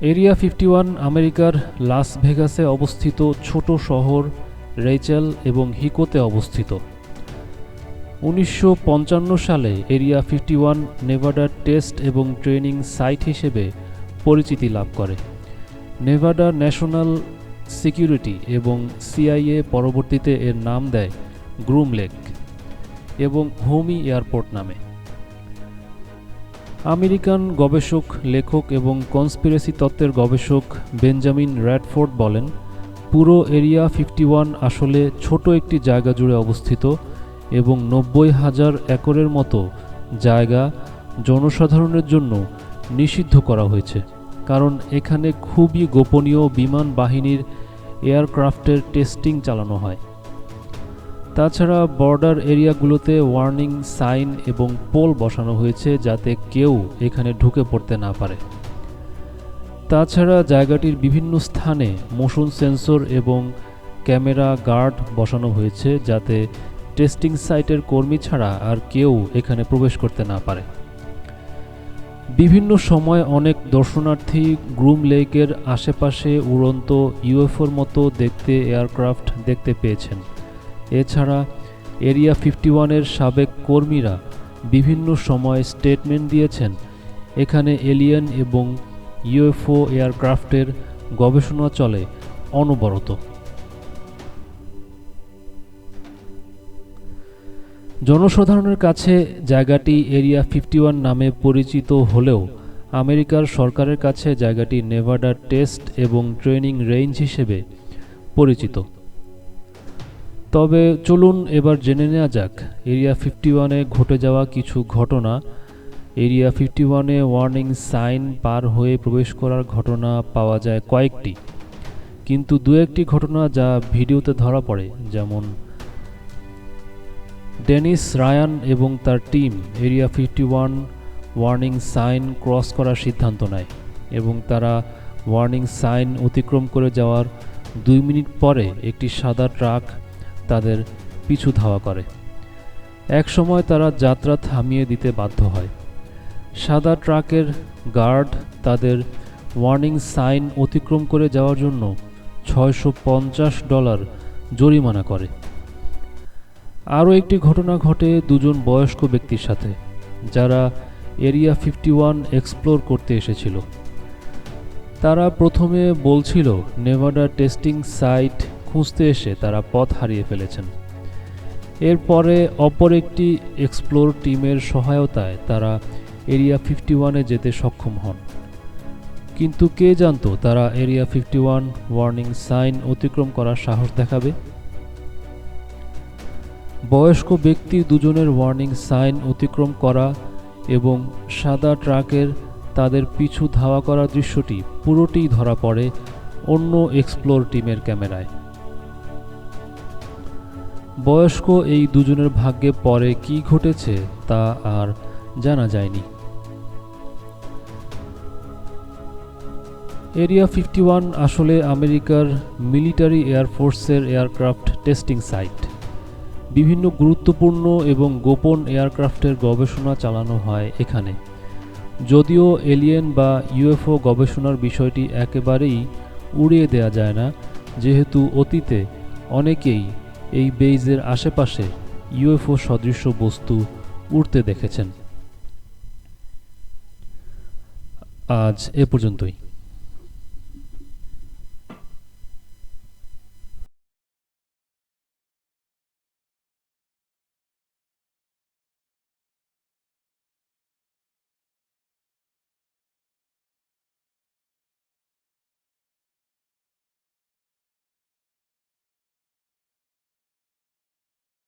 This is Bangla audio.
এরিয়া ফিফটি ওয়ান আমেরিকার লাস ভেগাসে অবস্থিত ছোট শহর রেচেল এবং হিকোতে অবস্থিত। উনিশশো পঞ্চান্ন সালে area fifty one Nevada test এবং ট্রেনিং সাইট হিসেবে পরিচিতি লাভ করে। নেভাডা ন্যাশনাল সিকিউরিটি এবং সিআইএ পরবর্তীতে এর নাম দেয় গ্রুম লেক এবং হোমি এয়ারপোর্ট নামে। আমেরিকান গবেষক, লেখক এবং কনস্পিরেসি তত্ত্বের গবেষক বেঞ্জামিন র্যাডফোর্ড বলেন, পুরো এরিয়া ফিফটি আসলে ছোট একটি জায়গা জুড়ে অবস্থিত এবং নব্বই হাজার একরের মতো জায়গা জনসাধারণের জন্য নিষিদ্ধ করা হয়েছে, কারণ এখানে খুবই গোপনীয় বিমান বাহিনীর এয়ারক্রাফটের টেস্টিং চালানো হয়। তাছাড়া বর্ডার এরিয়াগুলোতে ওয়ার্নিং, সাইন এবং পোল বসানো হয়েছে যাতে কেউ এখানে ঢুকে পড়তে না পারে। তাছাড়া জায়গাটির বিভিন্ন স্থানে মোশন সেন্সর এবং ক্যামেরা গার্ড বসানো হয়েছে যাতে টেস্টিং সাইটের কর্মী ছাড়া আর কেউ এখানে প্রবেশ করতে না পারে। বিভিন্ন সময় অনেক দর্শনার্থী গ্রুম লেকের আশেপাশে উড়ন্ত ইউএফওর মতো দেখতে এয়ারক্রাফট দেখতে পেয়েছেন। এছাড়া এরিয়া ফিফটি ওয়ানের সাবেক কর্মীরা বিভিন্ন সময় স্টেটমেন্ট দিয়েছেন। এখানে এলিয়েন এবং ইউএফও এয়ারক্রাফটের গবেষণা চলে অনবরত। জনসাধারণের কাছে জায়গাটি এরিয়া ফিফটি ওয়ান নামে পরিচিত হলেও আমেরিকার সরকারের কাছে জায়গাটি নেভাডা টেস্ট এবং ট্রেনিং রেঞ্জ হিসেবে পরিচিত। তবে চলুন এবার জেনে নেওয়া যাক। এরিয়া ফিফটি ওয়ানে ঘটে যাওয়া কিছু ঘটনা। এরিয়া ফিফটি ওয়ানে ওয়ার্নিং সাইন পার হয়ে প্রবেশ করার ঘটনা পাওয়া যায় কয়েকটি। কিন্তু দু একটি ঘটনা যা ভিডিওতে ধরা পড়ে, যেমন ডেনিস রায়ান এবং তার team area fifty one warning sign cross করার সিদ্ধান্ত নেয় এবং তারা ওয়ার্নিং সাইন অতিক্রম করে যাওয়ার দুই মিনিট পরে একটি সাদা ট্রাক তাদের পিছু ধাওয়া করে। এক সময় তারা যাত্রা থামিয়ে দিতে বাধ্য হয়। সাদা ট্রাকের গার্ড তাদের ওয়ার্নিং সাইন অতিক্রম করে যাওয়ার জন্য ছয়শো পঞ্চাশ ডলার জরিমানা করে। আরও একটি ঘটনা ঘটে দুজন বয়স্ক ব্যক্তির সাথে, যারা এরিয়া ফিফটি ওয়ান এক্সপ্লোর করতে এসেছিল। তারা প্রথমে বলছিল, নেভাডা টেস্টিং সাইট খুঁজতে এসে তারা পথ হারিয়ে ফেলেছেন। এরপরে অপর একটি এক্সপ্লোর টিমের সহায়তায় তারা এরিয়া ফিফটি ওয়ানে যেতে সক্ষম হন। কিন্তু কে জানতো তারা area fifty one warning sign অতিক্রম করার সাহস দেখাবে? বয়স্ক ব্যক্তি দুজনের ওয়ার্নিং সাইন অতিক্রম করা এবং সাদা ট্রাকের তাদের পিছু ধাওয়া করা দৃশ্যটি পুরোটিই ধরা পড়ে অন্য এক্সপ্লোর টিমের ক্যামেরায়। বয়স্ক এই দুজনের ভাগ্যে পরে কি ঘটেছে তা আর জানা যায়নি। এরিয়া ফিফটি ওয়ান আসলে আমেরিকার মিলিটারি এয়ারফোর্সের এয়ারক্রাফট টেস্টিং সাইট। বিভিন্ন গুরুত্বপূর্ণ এবং গোপন এয়ারক্রাফটের গবেষণা চালানো হয় এখানে। যদিও এলিয়েন বা ইউএফও গবেষণার বিষয়টি একেবারেই উড়িয়ে দেয়া যায় না, যেহেতু অতীতে অনেকেই এই বেইজের আশেপাশে ইউএফও সদৃশ বস্তু উড়তে দেখেছেন। আজ এ পর্যন্তই।